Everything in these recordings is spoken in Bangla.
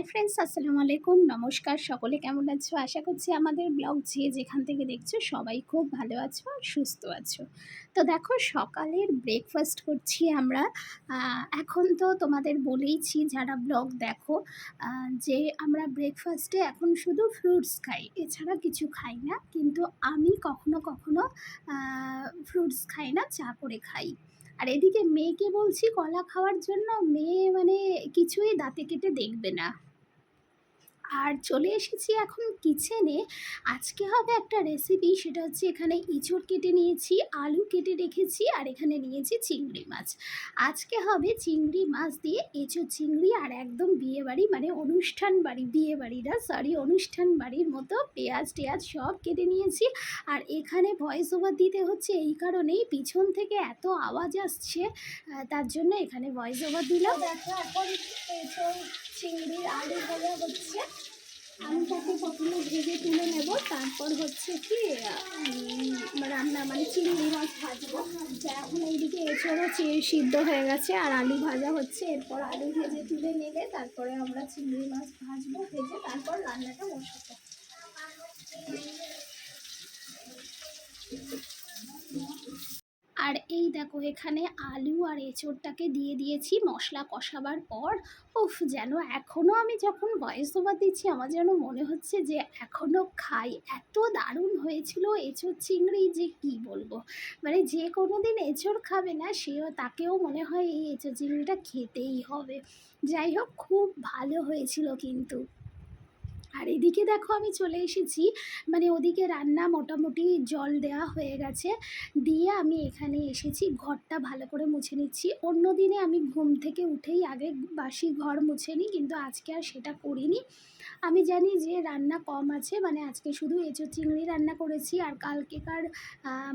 হাই ফ্রেন্ডস, আসসালামু আলাইকুম। নমস্কার সকলে, কেমন আছো? আশা করছি আমাদের ব্লগ যে যেখান থেকে দেখছ সবাই খুব ভালো আছো আর সুস্থ আছো। তো দেখো, সকালের ব্রেকফাস্ট করছি আমরা। এখন তো তোমাদের বলেইছি, যারা ব্লগ দেখো যে আমরা ব্রেকফাস্টে এখন শুধু ফ্রুটস খাই। এছাড়া কিছু খাই না, কিন্তু আমি কখনো কখনো ফ্রুটস খাই না, চা করে খাই। আর এদিকে মেয়েকে বলছি, কলা খাওয়ার জন্য মেয়ে মানে কিছুই দাঁতে কেটে দেখবে না। আর চলে এসেছি এখন কিচেনে আজকে হবে একটা রেসিপি সেটা হচ্ছে এখানে ইঁচড় কেটে নিয়েছি, আলু কেটে রেখেছি, আর এখানে নিয়েছি চিংড়ি মাছ। আজকে হবে চিংড়ি মাছ দিয়ে এঁচড় চিংড়ি, আর একদম বিয়ে বাড়ি মানে অনুষ্ঠান বাড়ি বিয়ে বাড়ি না সরি অনুষ্ঠান বাড়ির মতো পেঁয়াজ টেয়াজ সব কেটে নিয়েছি। আর এখানে ভয়েস ওভার দিতে হচ্ছে এই কারণেই, পিছন থেকে এত আওয়াজ আসছে তার জন্য এখানে ভয়েস ওভার দিলাম। দেখো, এখন চিংড়ির আলু ভাজা হচ্ছে। আলুটাকে প্রথমে ভেজে তুলে নেব, তারপর হচ্ছে কি রান্না মানে চিংড়ি মাছ ভাজবো। যা এখন এইদিকে এঁচড়ও চি- সিদ্ধ হয়ে গেছে, আর আলু ভাজা হচ্ছে। এরপর আলু ভেজে তুলে নেবে, তারপরে আমরা চিংড়ি মাছ ভাজবো, ভেজে তারপর রান্নাটা বসাবো। আর এই দেখো, এখানে আলু আর এঁচোড়টাকে দিয়ে দিয়েছি, মশলা কষাবার পর। উফ, যেন এখনও আমি যখন ভয়েস ওভার দিচ্ছি, আমার যেন মনে হচ্ছে যে এখনও খাই। এত দারুণ হয়েছিল এঁচোড় চিংড়ি, যে কি বলব? মানে যে কোনো দিন এঁচোড় খাবে না, সেও, তাকেও মনে হয় এই এঁচোড় চিংড়িটা খেতেই হবে। যাই হোক, খুব ভালো হয়েছিল কিন্তু। আর এদিকে দেখো আমি চলে এসেছি। মানে ওদিকে রান্না মোটামুটি জল দেওয়া হয়ে গেছে। দিয়ে আমি এখানে এসেছি, ঘরটা ভালো করে মুছে নিচ্ছি। অন্য দিনে আমি ঘুম থেকে উঠেই আগে বাসি ঘর মুছে নিই, কিন্তু আজকে আর সেটা করিনি। আমি জানি যে রান্না কম আছে মানে আজকে শুধু এঁচো চিংড়ি রান্না করেছি আর কালকেকার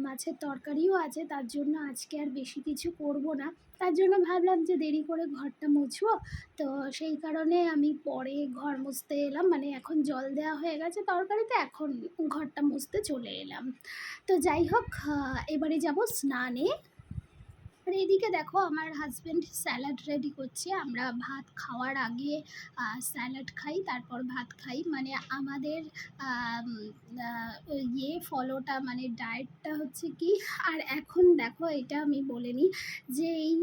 মাছের তরকারিও আছে, তার জন্য আজকে আর বেশি কিছু করব না। তার জন্য ভাবলাম যে দেরি করে ঘরটা মুছবো, তো সেই কারণে আমি পরে ঘর মুছতে এলাম মানে এখন জল দেওয়া হয়ে গেছে, তরকারিতে এখন ঘরটা মুছতে চলে এলাম। তো যাই হোক এবারে যাব স্নানে। আর এদিকে দেখো আমার হাজব্যান্ড স্যালাড রেডি করছে। আমরা ভাত খাওয়ার আগে স্যালাড খাই, তারপর ভাত খাই। মানে আমাদের ইয়ে ফলোটা মানে ডায়েটটা হচ্ছে কি? আর এখন দেখো, এটা আমি বলে নিই যে এই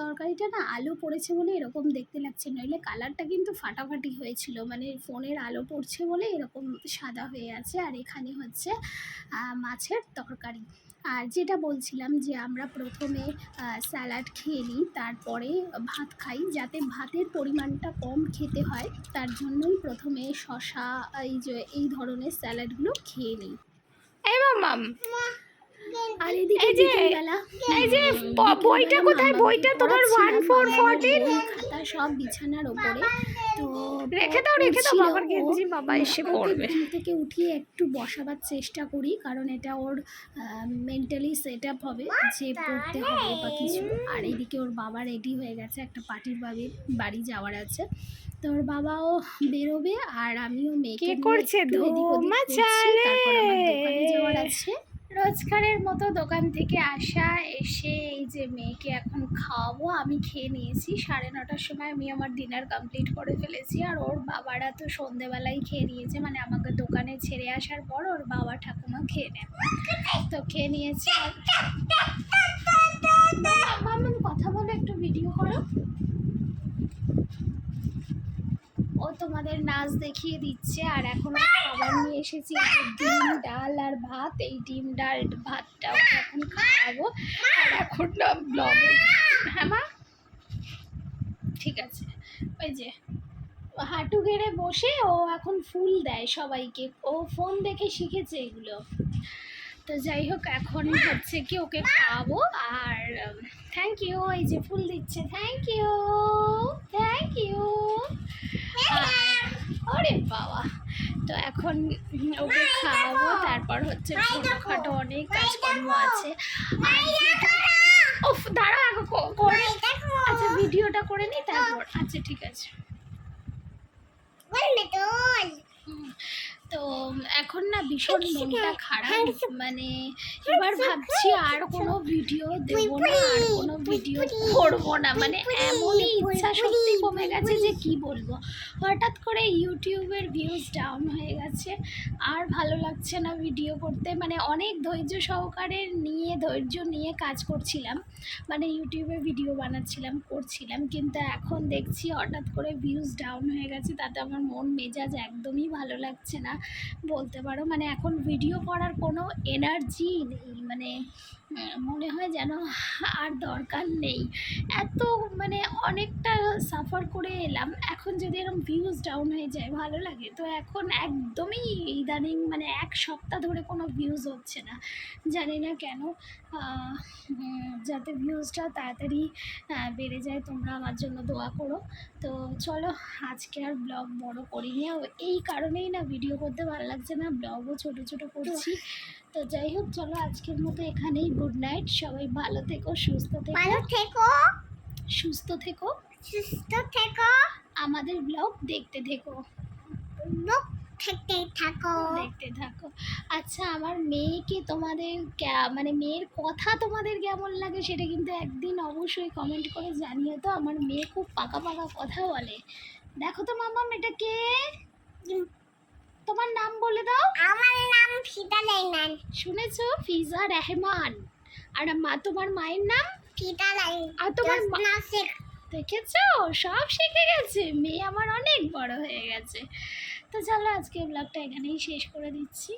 তরকারিটা না আলো পড়েছে বলে এরকম দেখতে লাগছে। নইলে কালারটা কিন্তু ফাটাফাটি হয়েছিল। মানে ফোনের আলো পড়ছে বলে এরকম সাদা হয়ে আছে। আর এখানে হচ্ছে মাছের তরকারি। আর যেটা বলছিলাম যে আমরা প্রথমে স্যালাড খেয়ে নিই তারপরে ভাত খাই যাতে ভাতের পরিমাণটা কম খেতে হয় তার জন্যই প্রথমে শশা এই যে এই ধরনের স্যালাডগুলো খেয়ে নিই। এই মামাম আর এদিকে বিকেলবেলা এই যে বইটা কোথায়? বইটা তোমার পড়াচ্ছিলাম, 1414 বই, খাতা সব বিছানার ওপরে। তো রেখে দাও রেখে দাও বাবার গেঞ্জি বাবা এসে পড়বে। ঘুম থেকে উঠিয়ে একটু বসাবার চেষ্টা করি কারণ এটা ওর মেন্টালি সেট আপ হবে যে পড়তে হবে বা কিছু। আর এদিকে ওর বাবা রেডি হয়ে গেছে একটা পার্টির বাড়ি বাড়ি যাওয়ার আছে। তো ওর বাবাও বেরোবে আর আমিও মেয়েকে করছে? তারপর আমার দোকানে যাওয়ার আছে। রোজকারের মতো দোকান থেকে আসা এসে এই যে মেয়েকে এখন খাওয়াবো আমি খেয়ে নিয়েছি সাড়ে নটার সময় আমি আমার ডিনার কমপ্লিট করে ফেলেছি আর ওর বাবারা তো সন্ধেবেলায় খেয়ে নিয়েছে মানে আমাকে দোকানে ছেড়ে আসার পর ওর বাবা ঠাকুমা খেয়ে নেন তো খেয়ে নিয়েছি কথা বলো একটু ভিডিও করো তোমাদের নাচ দেখিয়ে দিচ্ছে, আর এখন খাবার নিয়ে এসেছি ডিম, ডাল আর ভাত। এই ডিম, ডাল, ভাতটা এখন খাওয়াবো। আর এখন না ব্লগে হ্যাঁ মা? ঠিক আছে। ওই যে, হাঁটু গেড়ে বসে ও এখন ফুল দেয় সবাইকে। ও ফোন দেখে শিখেছে এগুলো। তো যাই হোক, এখন হচ্ছে কি ওকে খাওয়াবো। আর থ্যাংক ইউ এই যে ফুল দিচ্ছে। থ্যাংক ইউ থ্যাংক ইউ আরে বাবা। তো এখন ওকে খাওয়াবো। তারপর হচ্ছে ছোটোখাটো অনেক কাজকর্ম আছে। ওফ দাঁড়া করে আচ্ছা ভিডিওটা করে নিই তারপর। আচ্ছা ঠিক আছে। তো এখন না ভীষণ মনটা খারাপ। মানে এবার ভাবছি আর কোনো ভিডিও দেবো না আর কোনো ভিডিও করব না। মানে এমনই ইচ্ছা শক্তি কমে গেছে যে কি বলব। হঠাৎ করে ইউটিউবের ভিউজ ডাউন হয়ে গেছে। আর ভালো লাগছে না ভিডিও করতে। মানে অনেক ধৈর্য সহকারে নিয়ে ধৈর্য নিয়ে কাজ করছিলাম। মানে ইউটিউবে ভিডিও বানাচ্ছিলাম করছিলাম। কিন্তু এখন দেখছি হঠাৎ করে ভিউজ ডাউন হয়ে গেছে। তাতে আমার মন মেজাজ একদমই ভালো লাগছে না। বলতে পারো। মানে এখন ভিডিও করার কোনো এনার্জি নেই। মানে মনে হয় যেন আর দরকার নেই। এত মানে অনেকটা সাফার করে এলাম। এখন যদি এরকম ভিউজ ডাউন হয়ে যায়, ভালো লাগে। তো এখন একদমই ইদানিং মানে এক সপ্তাহ ধরে কোনো ভিউজ হচ্ছে না। জানি না কেন। যাতে ভিউজটা তাড়াতাড়ি বেড়ে যায় তোমরা আমার জন্য দোয়া করো। তো চলো আজকে আর ব্লগ বড় করিনি। আর এই কারণেই না ভিডিও করতে ভালো লাগছে না। ব্লগও ছোট ছোট করছি। তো যাই হোক চলো আজকের মতো এখানেই গুড নাইট সবাই ভালো থেকো সুস্থ থেকো। ভালো থেকো। সুস্থ থেকো। সুস্থ থেকো। আমাদের ব্লগ দেখতে থেকো। থাকতে থাকো। দেখতে থাকো। আচ্ছা আমার মেয়েকে তোমাদের মানে মেয়ের কথা তোমাদের কেমন লাগে সেটা কিন্তু একদিন অবশ্যই কমেন্ট করে জানিও তো। আমার মেয়ে খুব পাকা পাকা কথা বলে। দেখো তো মামাম এটা কে তোমার নাম বলে দাও। আমার নাম ফিদা লাইমান শুনেছো? ফিজা রহমান। আর মা তোমার মায়ের নাম? ফিদা লাইন আর তোমার মা- দেখেছ? সব শিখে গেছে। মেয়ে আমার অনেক বড় হয়ে গেছে। তো চলো আজকে ব্লগটা এখানেই শেষ করে দিচ্ছি।